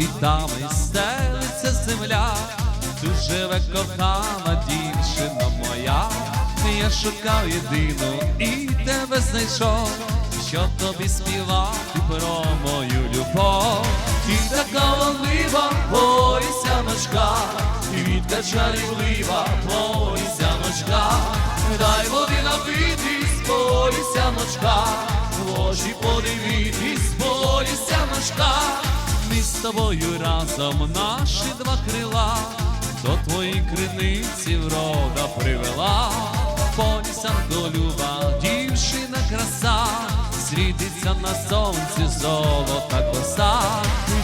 квітами стелиться земля, тут живе кохана дівчина моя. Я шукав єдину і тебе знайшов, щоб тобі співати про мою любов. Ти така волива, полісяночка, квітка чарівлива, полісяночка, дай води напитись, полісяночка, в очі подивитись, полісяночка, з тобою разом наші два крила, до твоїй криниці врода привела, полісянко люба, дівчина краса, світиться на сонці золота коса,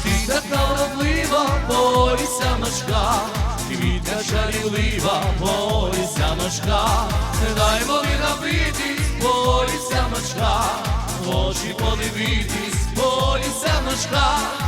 ти така вродлива, полісяночка, квітка чарівлива, полісяночка, дай води напитись, полісяночка, в очі подивитись, полісяночка,